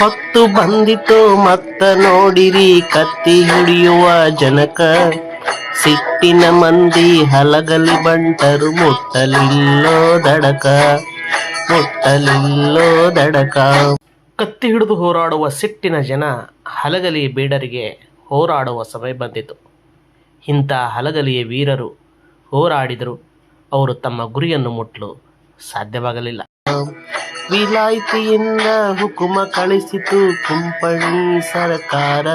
ಹೊತ್ತು ಬಂದಿತು, ಮತ್ತ ನೋಡಿರಿ ಕತ್ತಿ ಹಿಡಿಯುವ ಜನಕ. ಸಿಟ್ಟಿನ ಮಂದಿ ಹಲಗಲಿ ಬಂಟರು ಮುಟ್ಟಲಿಲ್ಲೋ ದಡಕ ಮುಟ್ಟಲಿಲ್ಲೋ ದಡಕ. ಕತ್ತಿ ಹಿಡಿದು ಹೋರಾಡುವ ಸಿಟ್ಟಿನ ಜನ ಹಲಗಲಿ ಬೇಡರಿಗೆ ಹೋರಾಡುವ ಸಮಯ ಬಂದಿತು. ಇಂಥ ಹಲಗಲಿಯ ವೀರರು ಹೋರಾಡಿದರು, ಅವರು ತಮ್ಮ ಗುರಿಯನ್ನು ಮುಟ್ಟಲು ಸಾಧ್ಯವಾಗಲಿಲ್ಲ. ವಿಲಾಯಿತಿಯಿಂದ ಹುಕುಮ ಕಳಿಸಿತು ಕುಂಪಣಿ ಸರ್ಕಾರ.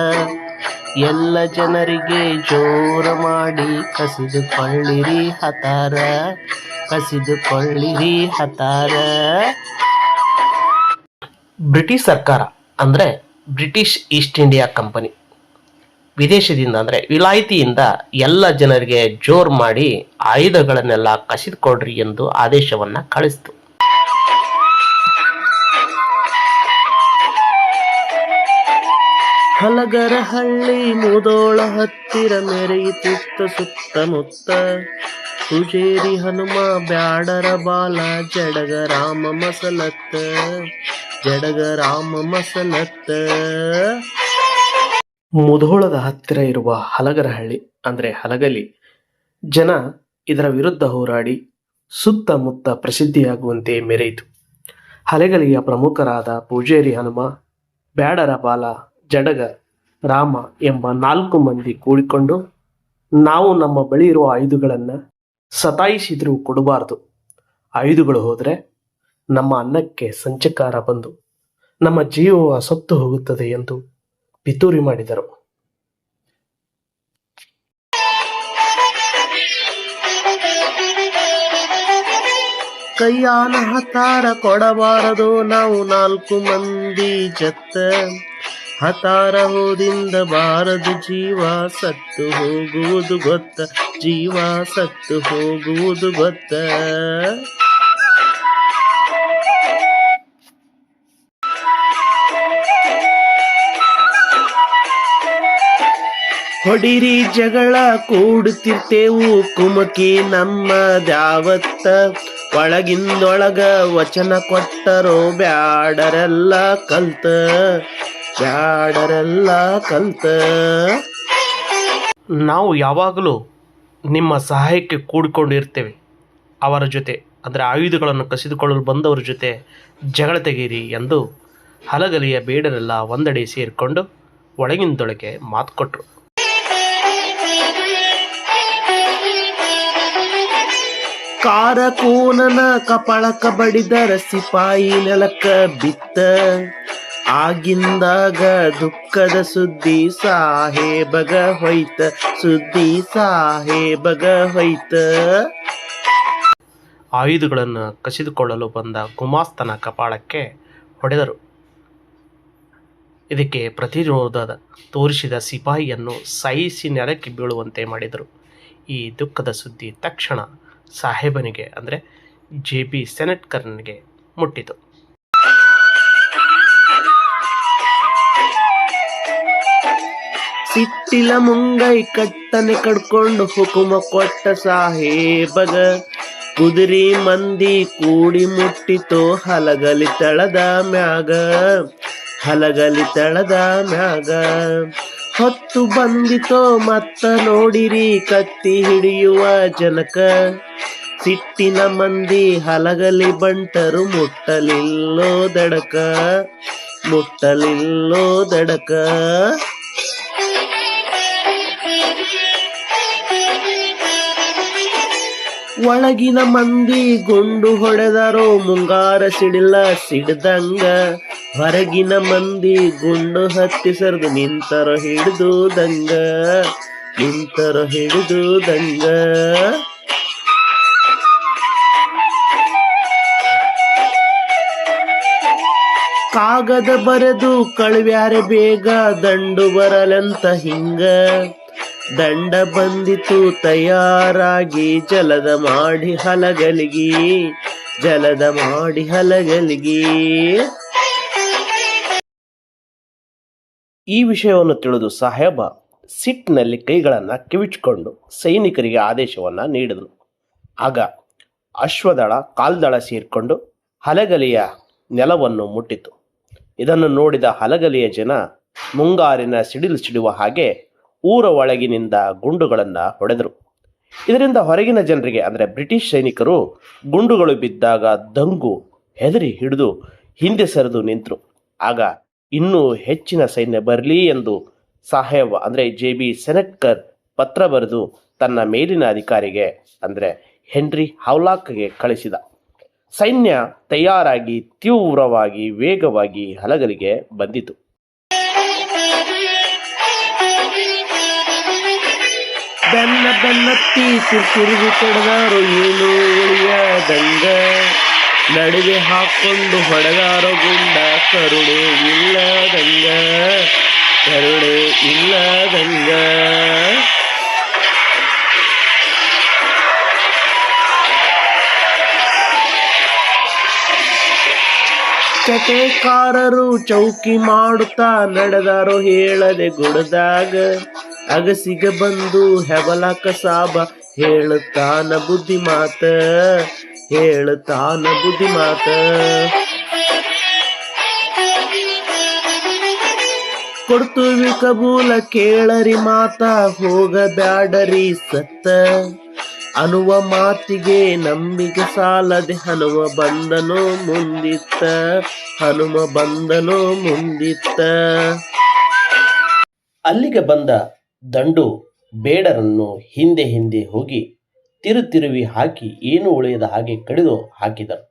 ಎಲ್ಲ ಜನರಿಗೆ ಜೋರ ಮಾಡಿ ಕಸಿದುಕೊಳ್ಳಿರಿ ಹತಾರ ಕಸಿದುಕೊಳ್ಳಿರಿ ಹತಾರ. ಬ್ರಿಟಿಷ್ ಸರ್ಕಾರ ಅಂದರೆ ಬ್ರಿಟಿಷ್ ಈಸ್ಟ್ ಇಂಡಿಯಾ ಕಂಪನಿ. ವಿದೇಶದಿಂದ ಅಂದರೆ ವಿಲಾಯಿತಿಯಿಂದ ಎಲ್ಲ ಜನರಿಗೆ ಜೋರು ಮಾಡಿ ಆಯುಧಗಳನ್ನೆಲ್ಲ ಕಸಿದುಕೊಡ್ರಿ ಎಂದು ಆದೇಶವನ್ನು ಕಳಿಸಿತು. ಹಲಗರ ಹಳ್ಳಿ ಮುದೋಳ ಹತ್ತಿರ ಮೆರೆಯುತ್ತಿತ್ತ ಸುತ್ತಮುತ್ತ ಪೂಜೇರಿ ಹನುಮ, ಬ್ಯಾಡರ ಬಾಲ, ಜಡಗ ರಾಮ ಮಸಲತ್ತ, ಜಡಗ ರಾಮ ಮಸಲತ್ತ. ಮುಧೋಳದ ಹತ್ತಿರ ಇರುವ ಹಲಗರಹಳ್ಳಿ ಅಂದರೆ ಹಲಗಲಿ, ಜನ ಇದರ ವಿರುದ್ಧ ಹೋರಾಡಿ ಸುತ್ತಮುತ್ತ ಪ್ರಸಿದ್ಧಿಯಾಗುವಂತೆ ಮೆರೆಯಿತು. ಹಲಗಲಿಯ ಪ್ರಮುಖರಾದ ಪೂಜೇರಿ ಹನುಮ, ಬ್ಯಾಡರ ಬಾಲ ಜಡಗ, ರಾಮ ಎಂಬ ನಾಲ್ಕು ಮಂದಿ ಕೂಡಿಕೊಂಡು ನಾವು ನಮ್ಮ ಬಳಿ ಇರುವ ಆಯುಧಗಳನ್ನು ಸತಾಯಿಸಿದರೂ ಕೊಡಬಾರದು. ಆಯುಧಗಳು ಹೋದರೆ ನಮ್ಮ ಅನ್ನಕ್ಕೆ ಸಂಚಕಾರ ಬಂದು ನಮ್ಮ ಜೀವ ಸತ್ತು ಹೋಗುತ್ತದೆ ಎಂದು ಪಿತೂರಿ ಮಾಡಿದರು. ಕೈಯಾನ ಹತಾರ ಕೊಡಬಾರದು. ನಾವು ನಾಲ್ಕು ಮಂದಿ ಜತ್ತ ಹತಾರ ಹೋದಿಂದ ಬಾರದು ಜೀವ ಸತ್ತು ಹೋಗುವುದು ಗೊತ್ತ. ಜೀವ ಸತ್ತು ಹೋಗುವುದು ಗೊತ್ತ. ಹೊಡಿರಿ ಜಗಳ ಕೂಡುತ್ತಿರ್ತೇವು, ಕುಮಕಿ ನಮ್ಮ ದಾವತ್ತ ಒಳಗಿಂದೊಳಗ ವಚನ ಕೊಟ್ಟರೋ ಬ್ಯಾಡರೆಲ್ಲ ಕಲ್ತ. ಬ್ಯಾಡರೆಲ್ಲ ಕಲ್ತ. ನಾವು ಯಾವಾಗಲೂ ನಿಮ್ಮ ಸಹಾಯಕ್ಕೆ ಕೂಡಿಕೊಂಡಿರ್ತೇವೆ. ಅವರ ಜೊತೆ ಅಂದರೆ ಆಯುಧಗಳನ್ನು ಕಸಿದುಕೊಳ್ಳಲು ಬಂದವರ ಜೊತೆ ಜಗಳ ತೆಗೀರಿ ಎಂದು ಹಲಗಲಿಯ ಬೇಡರೆಲ್ಲ ಒಂದೆಡೆ ಸೇರಿಕೊಂಡು ಒಳಗಿನದೊಳಗೆ ಮಾತು ಕೊಟ್ಟರು ಕಾರಕೂನನ ಕಪಳಕ ಬಡಿದರ ಸಿಪಾಯಿ ನೆಲಕ್ಕ ಬಿತ್ತ. ಆಗಿಂದಾಗ ದುಃಖದ ಸುದ್ದಿ ಸಾಹೇಬಗ ಹೊಯ್ತ, ಸುದ್ದಿ ಸಾಹೇಬಗ ಹೊಯ್ತ. ಆಯುಧಗಳನ್ನು ಕಸಿದುಕೊಳ್ಳಲು ಬಂದ ಗುಮಾಸ್ತನ ಕಪಾಳಕ್ಕೆ ಹೊಡೆದರು. ಇದಕ್ಕೆ ಪ್ರತಿರೋಧ ತೋರಿಸಿದ ಸಿಪಾಯಿಯನ್ನು ಸಹಿಸಿ ನೆಲಕ್ಕೆ ಬೀಳುವಂತೆ ಮಾಡಿದರು. ಈ ದುಃಖದ ಸುದ್ದಿ ತಕ್ಷಣ ಸಾಹೇಬನಿಗೆ, ಅಂದರೆ ಜೆ ಬಿ ಸೆನೆಟ್ಕರ್ನಿಗೆ ಮುಟ್ಟಿತು. ಸಿಟ್ಟಿಲ ಮುಂಗೈ ಕಟ್ಟನೆ ಕಡ್ಕೊಂಡು ಹುಕುಮ ಕೊಟ್ಟ ಸಾಹೇಬಗ. ಕುದುರಿ ಮಂದಿ ಕೂಡಿ ಮುಟ್ಟಿತೋ ಹಲಗಲಿ ತಳದ ಮ್ಯಾಗ. ಹಲಗಲಿ ತಳದ ಮ್ಯಾಗ. ಹೊತ್ತು ಬಂದಿತೋ ಮತ್ತ ನೋಡಿರಿ ಕತ್ತಿ ಹಿಡಿಯುವ ಜನಕ. ಸಿಟ್ಟಿನ ಮಂದಿ ಹಲಗಲಿ ಬಂಟರು ಮುಟ್ಟಲಿಲ್ಲೋ ದಡಕ. ಮುಟ್ಟಲಿಲ್ಲೋ ದಡಕ. ಒಳಗಿನ ಮಂದಿ ಗುಂಡು ಹೊಡೆದರೋ ಮುಂಗಾರ ಸಿಡಿಲ ಸಿಡ್ದಂಗ. ಹೊರಗಿನ ಮಂದಿ ಗುಂಡು ಹತ್ತಿಸರ್ದು ನಿಂತರ ಹಿಡಿದು ದಂಗ. ನಿಂತರ ಹಿಡಿದು ದಂಗ. ಕಾಗದ ಬರೆದು ಕಳುವ್ಯಾರೆ ಬೇಗ ದಂಡು ಬರಲಂತ ಹಿಂಗ. ದಂಡ ಬಂದಿತು ತಯಾರಾಗಿ, ಜಲದ ಮಾಡಿ ಹಲಗಲಿಗಿ, ಜಲದ ಮಾಡಿ ಹಲಗಲಿಗಿ. ಈ ವಿಷಯವನ್ನು ತಿಳಿದು ಸಾಹೇಬ ಸಿಟ್ಟಿನಲ್ಲಿ ಕೈಗಳನ್ನು ಕಿವಿಚ್ಕೊಂಡು ಸೈನಿಕರಿಗೆ ಆದೇಶವನ್ನು ನೀಡಿದನು ಆಗ ಅಶ್ವದಳ ಕಾಲ್ದಳ ಸೇರಿಕೊಂಡು ಹಲಗಲಿಯ ನೆಲವನ್ನು ಮುಟ್ಟಿತು. ಇದನ್ನು ನೋಡಿದ ಹಲಗಲಿಯ ಜನ ಮುಂಗಾರಿನ ಸಿಡಿಲು ಸಿಡುವ ಹಾಗೆ ಊರ ಒಳಗಿನಿಂದ ಗುಂಡುಗಳನ್ನು ಹೊಡೆದರು. ಇದರಿಂದ ಹೊರಗಿನ ಜನರಿಗೆ, ಅಂದರೆ ಬ್ರಿಟಿಷ್ ಸೈನಿಕರು, ಗುಂಡುಗಳು ಬಿದ್ದಾಗ ದಂಗು ಹೆದರಿ ಹಿಡಿದು ಹಿಂದೆ ಸರಿದು ನಿಂತರು. ಆಗ ಇನ್ನೂ ಹೆಚ್ಚಿನ ಸೈನ್ಯ ಬರಲಿ ಎಂದು ಸಾಹೇಬ್, ಅಂದರೆ ಜೆ ಬಿ ಸೆನೆಟ್ಕರ್ ಪತ್ರ ಬರೆದು ತನ್ನ ಮೇಲಿನ ಅಧಿಕಾರಿಗೆ, ಅಂದರೆ ಹೆನ್ರಿ ಹೌಲಾಕ್ಗೆ ಕಳಿಸಿದ. ಸೈನ್ಯ ತಯಾರಾಗಿ ತೀವ್ರವಾಗಿ, ವೇಗವಾಗಿ ಹಲಗಲಿಗೆ ಬಂದಿತು. ಬೆನ್ನ ಬೆನ್ನತ್ತಿ ತಿರುಗಿ ಕಡದಾರು ಏನು ಉಳಿಯದಂಗ ನಡುವೆ ಹಾಕೊಂಡು ಹೊಡೆದಾರೋ ಗುಂಡ ಕರುಣೆ ಇಲ್ಲದಂಗ? ಕರುಣೆ ಇಲ್ಲದಂಗ? ಚಟೆಕಾರರು ಚೌಕಿ ಮಾಡುತ್ತಾ, ನಡೆದಾರೋ ಹೇಳದೆ ಗುಡದಾಗ? ಅಗಸಿಗೆ ಬಂದು ಹೆಬಲಕ ಕಸಾಬ ಹೇಳುತ್ತಾನ ಬುದ್ಧಿ ಮಾತ, ಹೇಳುತ್ತಾನ ಬುದ್ಧಿ ಮಾತ. ಕೊಡ್ತೀವಿ ಕಬೂಲ ಕೇಳರಿ ಮಾತ, ಹೋಗಬ್ಯಾಡರಿ ಸತ್ತ. ಅನುವ ಮಾತಿಗೆ ನಂಬಿಕೆ ಸಾಲದೆ ಹನುಮ ಬಂದನು ಮುಂದಿತ್ತ, ಹನುಮ ಬಂದನು ಮುಂದಿತ್ತ. ಅಲ್ಲಿಗೆ ಬಂದ ದಂಡು ಬೇಡರನ್ನು ಹಿಂದೆ ಹಿಂದೆ ಹೋಗಿ ತಿರುತಿರುವಿ ಹಾಕಿ ಏನು ಉಳಿಯದ ಹಾಗೆ ಕಡಿದು ಹಾಕಿದರು.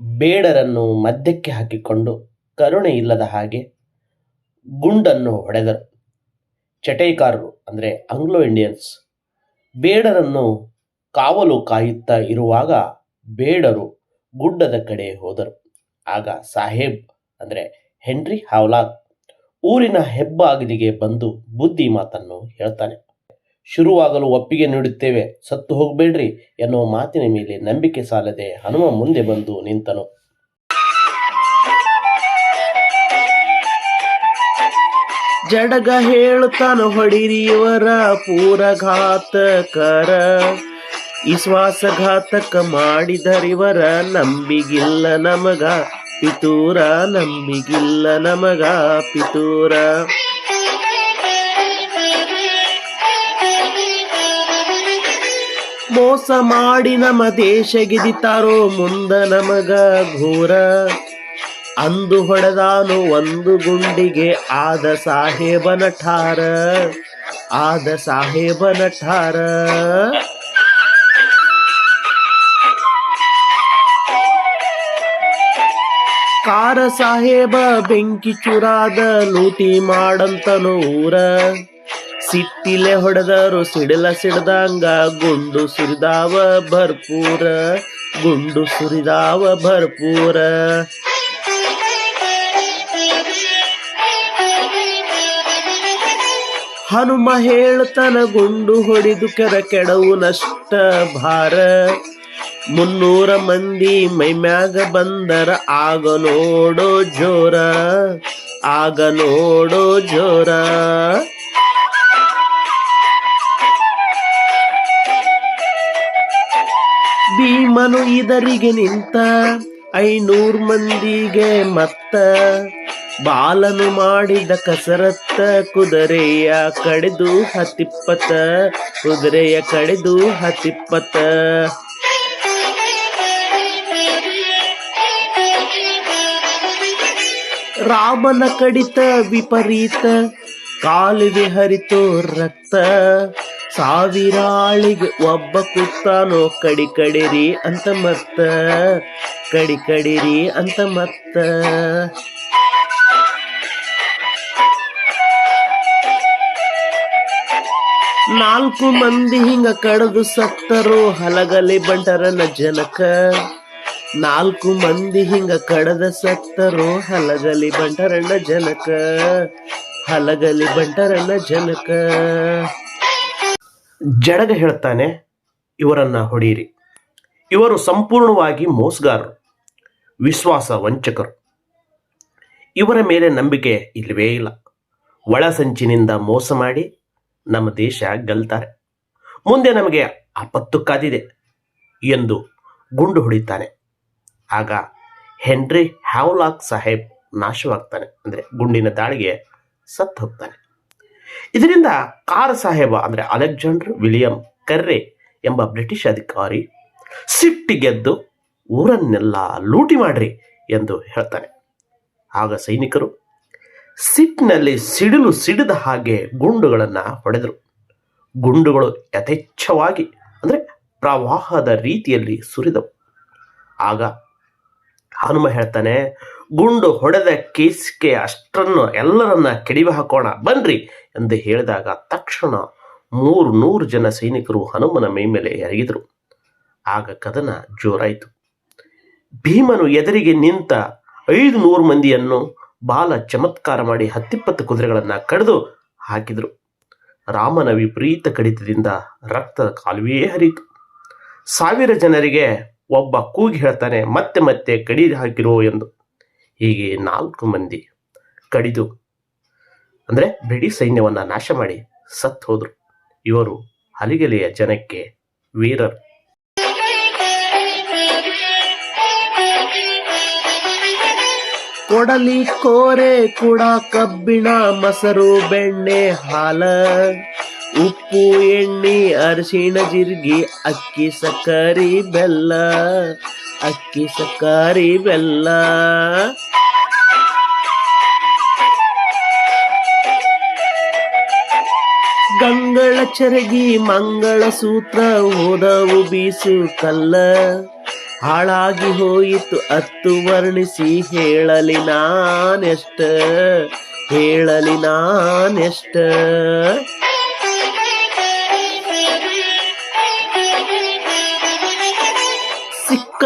ಬೇಡರನ್ನು ಮಧ್ಯಕ್ಕೆ ಹಾಕಿಕೊಂಡು ಕರುಣೆ ಇಲ್ಲದ ಹಾಗೆ ಗುಂಡನ್ನು ಹೊಡೆದರು. ಚಟೈಕಾರರು ಅಂದರೆ ಆಂಗ್ಲೋ ಇಂಡಿಯನ್ಸ್ ಬೇಡರನ್ನು ಕಾವಲು ಕಾಯುತ್ತಾ ಇರುವಾಗ ಬೇಡರು ಗುಡ್ಡದ ಕಡೆ ಹೋದರು. ಆಗ ಸಾಹೇಬ್ ಅಂದರೆ ಹೆನ್ರಿ ಹಾವ್ಲಾಕ್ ಊರಿನ ಹೆಬ್ಬಾಗಿಲಿಗೆ ಬಂದು ಬುದ್ಧಿ ಮಾತನ್ನು ಹೇಳ್ತಾನೆ. ಶುರುವಾಗಲು ಒಪ್ಪಿಗೆ ನೀಡುತ್ತೇವೆ, ಸತ್ತು ಹೋಗಬೇಡ್ರಿ ಎನ್ನುವ ಮಾತಿನ ಮೇಲೆ ನಂಬಿಕೆ ಸಾಲದೆ ಹನುಮ ಮುಂದೆ ಬಂದು ನಿಂತನು. ಜಡಗ ಹೇಳುತ್ತಾನು ಹೊಡಿರಿ ಇವರ ಪೂರಘಾತಕರ, ವಿಶ್ವಾಸಘಾತಕ ಮಾಡಿದರಿವರ ನಂಬಿಗಿಲ್ಲ ನಮಗ. ಪಿತೂರ ನಂಬಿಗಿಲ್ಲ ನಮಗ ಪಿತೂರ. ಮೋಸ ಮಾಡಿ ನಮ್ಮ ದೇಶ ಗಿದಿತಾರೋ ಮುಂದ ನಮಗ ಘೋರ. ಅಂದು ಹೊಡೆದಾನು ಒಂದು ಗುಂಡಿಗೆ ಆದ ಸಾಹೇಬನ ಠಾರ. ಆದ ಸಾಹೇಬನ ಠಾರ. ಕಾರ ಸಾಹೇಬ, ಬೆಂಕಿ ಚುರಾದ ಲೂಟಿ ಮಾಡಂತನು ಊರ. ಸಿಟ್ಟಿಲೆ ಹೊಡೆದರು, ಸಿಡಿಲ ಸಿಡ್ದಂಗ ಗುಂಡು ಸುರಿದಾವ ಭರ್ಪೂರ. ಗುಂಡು ಸುರಿದಾವ ಭರ್ಪೂರ. ಹನುಮ ಹೇಳ್ತನ, ಗುಂಡು ಹೊಡಿದು ಕೆರ ಕೆಡವು ನಷ್ಟ ಭಾರ. ಮುನ್ನೂರ ಮಂದಿ ಮೈಮ್ಯಾಗ ಬಂದರ, ಆಗ ನೋಡೋ ಜೋರ, ಆಗ ನೋಡೋ ಜೋರ. ಭೀಮನು ಇದರಿಗೆ ನಿಂತ, ಐನೂರ್ ಮಂದಿಗೆ ಮತ್ತ. ಬಾಲನು ಮಾಡಿದ ಕಸರತ್ತ ಕುದುರೆಯ ಕಡೆದು ಹತ್ತಿಪ್ಪತ್ತ, ಕುದುರೆಯ ಕಡೆದು ಹತ್ತಿಪ್ಪತ್ತ. ರಾಮನ ಕಡಿತ ವಿಪರೀತ ಕಾಲುವೆ ಹರಿತು ರಕ್ತ. ಸಾವಿರಾಳಿಗೆ ಒಬ್ಬ ಕುತ್ತಾನೋ, ಕಡಿ ಕಡಿರಿ ಅಂತ ಮತ್ತ. ಕಡಿ ಕಡಿರಿ ಅಂತ ಮತ್ತ. ನಾಲ್ಕು ಮಂದಿ ಹಿಂಗ ಕಡದು ಸತ್ತರು, ಹಲಗಲಿ ಬಂಟರನ ಜನಕ. ನಾಲ್ಕು ಮಂದಿ ಹಿಂಗ ಕಡದ ಸತ್ತರು, ಹಲಗಲಿ ಬಂಟರಣ್ಣ ಜನಕ, ಹಲಗಲಿ ಬಂಟರಣ್ಣ ಜನಕ. ಜಡಗ ಹೇಳ್ತಾನೆ, ಇವರನ್ನ ಹೊಡೀರಿ. ಇವರು ಸಂಪೂರ್ಣವಾಗಿ ಮೋಸಗಾರರು, ವಿಶ್ವಾಸ ವಂಚಕರು. ಇವರ ಮೇಲೆ ನಂಬಿಕೆ ಇಲ್ಲವೇ ಇಲ್ಲ. ಒಳಸಂಚಿನಿಂದ ಮೋಸ ಮಾಡಿ ನಮ್ಮ ದೇಶ ಗೆಲ್ತಾರೆ. ಮುಂದೆ ನಮಗೆ ಆಪತ್ತು ಕಾದಿದೆ ಎಂದು ಗುಂಡು ಹೊಡಿತಾನೆ. ಆಗ ಹೆನ್ರಿ ಹ್ಯಾವ್ಲಾಕ್ ಸಾಹೇಬ್ ನಾಶವಾಗ್ತಾನೆ. ಅಂದರೆ ಗುಂಡಿನ ದಾಳಿಗೆ ಸತ್ತು ಹೋಗ್ತಾನೆ. ಇದರಿಂದ ಕಾರ್ ಸಾಹೇಬ ಅಂದರೆ ಅಲೆಕ್ಸಾಂಡರ್ ವಿಲಿಯಂ ಕರ್ರೆ ಎಂಬ ಬ್ರಿಟಿಷ್ ಅಧಿಕಾರಿ ಸಿಟ್ಟಿಗೆದ್ದು ಊರನ್ನೆಲ್ಲ ಲೂಟಿ ಮಾಡ್ರಿ ಎಂದು ಹೇಳ್ತಾನೆ. ಆಗ ಸೈನಿಕರು ಸಿಟ್ಟಿನಲ್ಲಿ ಸಿಡಿಲು ಸಿಡಿದ ಹಾಗೆ ಗುಂಡುಗಳನ್ನು ಹೊಡೆದರು. ಗುಂಡುಗಳು ಯಥೇಚ್ಛವಾಗಿ ಅಂದರೆ ಪ್ರವಾಹದ ರೀತಿಯಲ್ಲಿ ಸುರಿದವು. ಆಗ ಹನುಮ ಹೇಳ್ತಾನೆ, ಗುಂಡು ಹೊಡೆದ ಕೇಸಿಗೆ ಅಷ್ಟನ್ನು ಎಲ್ಲರನ್ನ ಕೆಡಿವೆ ಹಾಕೋಣ ಬನ್ರಿ ಎಂದು ಹೇಳಿದಾಗ ತಕ್ಷಣ ಮೂರು ನೂರು ಜನ ಸೈನಿಕರು ಹನುಮನ ಮೈ ಮೇಲೆ ಎರಗಿದರು. ಆಗ ಕದನ ಜೋರಾಯಿತು. ಭೀಮನು ಎದುರಿಗೆ ನಿಂತ ಐದು ನೂರು ಮಂದಿಯನ್ನು ಬಾಲ ಚಮತ್ಕಾರ ಮಾಡಿ ಹತ್ತಿಪ್ಪತ್ತು ಕುದುರೆಗಳನ್ನು ಕಡಿದು ಹಾಕಿದರು. ರಾಮನ ವಿಪರೀತ ಕಡಿತದಿಂದ ರಕ್ತದ ಕಾಲುವೆಯೇ ಹರಿಯಿತು. ಸಾವಿರ ಜನರಿಗೆ ಒಬ್ಬ ಕೂಗಿ ಹೇಳ್ತಾನೆ, ಮತ್ತೆ ಮತ್ತೆ ಕಡಿದು ಹಾಕಿರೋ ಎಂದು. ಹೀಗೆ ನಾಲ್ಕು ಮಂದಿ ಕಡಿದು, ಅಂದರೆ ಬ್ರಿಟಿಷ್ ಸೈನ್ಯವನ್ನು ನಾಶ ಮಾಡಿ ಸತ್ತು ಹೋದರು. ಇವರು ಹಲಿಗೆಲೆಯ ಜನಕ್ಕೆ ವೀರರು. ಕೊಡಲಿ ಕೋರೆ ಕುಡ ಕಬ್ಬಿಣ, ಮೊಸರು, ಬೆಣ್ಣೆ, ಹಾಲ. ಉಪ್ಪು, ಎಣ್ಣೆ, ಅರಿಶಿಣ, ಜೀರಿಗೆ, ಅಕ್ಕಿ, ಸಕ್ಕರೆ, ಬೆಲ್ಲ, ಅಕ್ಕಿ, ಸಕ್ಕರೆ, ಬೆಲ್ಲ. ಗಂಗಳ ಚರಗಿ ಮಂಗಳ ಸೂತ್ರ ಓದವು ಬೀಸು ಕಲ್ಲ. ಹಾಳಾಗಿ ಹೋಯಿತು ಅತ್ತು ವರ್ಣಿಸಿ, ಹೇಳಲಿ ನಾನೆಷ್ಟ ಹೇಳಲಿ ನಾನೆಷ್ಟ.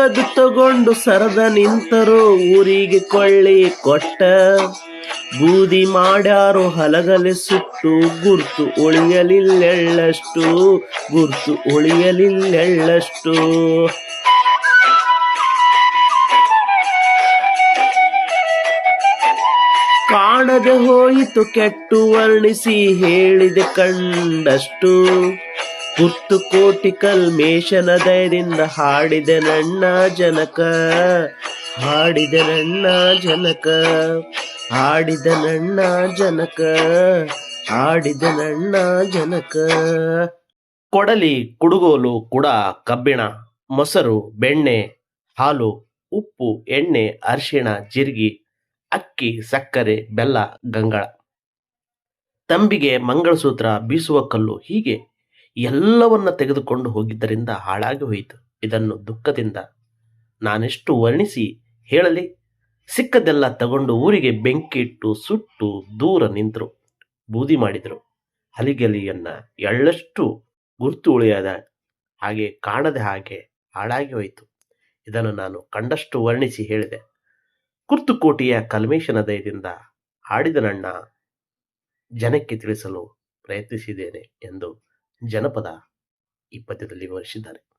ಸಿಕ್ಕದು ತಗೊಂಡು ಸರದ ನಿಂತರು ಊರಿಗೆ ಕೊಳ್ಳಿ ಕೊಟ್ಟ. ಬೂದಿ ಮಾಡ್ಯಾರು ಹಲಗಲೆ ಸುಟ್ಟು, ಗುರ್ತು ಉಳಿಯಲಿಲ್ಲೆಳ್ಳಷ್ಟು ಗುರ್ತು ಉಳಿಯಲಿಲ್ಲೆಳ್ಳಷ್ಟು. ಕಾಣದೆ ಹೋಯಿತು ಕೆಟ್ಟು ವರ್ಣಿಸಿ ಹೇಳಿದೆ ಕಂಡಷ್ಟು. ಪುತ್ತು ಕೋಟಿ ಕಲ್ಮೇಶನ ದಯದಿಂದ ಹಾಡಿದೆ ನನ್ನ ಜನಕ, ಹಾಡಿದೆ ನನ್ನ ಜನಕ, ಹಾಡಿದ ನನ್ನ ಜನಕ, ಹಾಡಿದ ನನ್ನ ಜನಕ. ಕೊಡಲಿ ಕುಡುಗೋಲು ಕುಡ ಕಬ್ಬಿಣ, ಮೊಸರು, ಬೆಣ್ಣೆ, ಹಾಲು, ಉಪ್ಪು, ಎಣ್ಣೆ, ಅರಿಶಿಣ, ಜಿರ್ಗಿ, ಅಕ್ಕಿ, ಸಕ್ಕರೆ, ಬೆಲ್ಲ, ಗಂಗಳ. ತಂಬಿಗೆ ಮಂಗಳಸೂತ್ರ ಬೀಸುವ ಕಲ್ಲು ಹೀಗೆ. ಎಲ್ಲವನ್ನ ತೆಗೆದುಕೊಂಡು ಹೋಗಿದ್ದರಿಂದ ಹಾಳಾಗಿ ಹೋಯಿತು. ಇದನ್ನು ದುಃಖದಿಂದ ನಾನೆಷ್ಟು ವರ್ಣಿಸಿ ಹೇಳಲಿ? ಸಿಕ್ಕದೆಲ್ಲ ತಗೊಂಡು ಊರಿಗೆ ಬೆಂಕಿ ಇಟ್ಟು ಸುಟ್ಟು ದೂರ ನಿಂತರು. ಬೂದಿ ಮಾಡಿದರು. ಹಲಿಗಲಿಯನ್ನ ಎಳ್ಳಷ್ಟು ಗುರುತು ಉಳಿಯದ ಹಾಗೆ ಕಾಣದ ಹಾಗೆ ಹಾಳಾಗಿ ಹೋಯಿತು. ಇದನ್ನು ನಾನು ಕಂಡಷ್ಟು ವರ್ಣಿಸಿ ಹೇಳಿದೆ. ಕುರ್ತುಕೋಟೆಯ ಕಲ್ಮೇಶನ ದಯದಿಂದ ಹಾಡಿದ ನನ್ನ ಜನಕ್ಕೆ ತಿಳಿಸಲು ಪ್ರಯತ್ನಿಸಿದ್ದೇನೆ ಎಂದು ಜನಪದ ಪದ್ಯದಲ್ಲಿ ವಿವರಿಸಿದ್ದಾರೆ.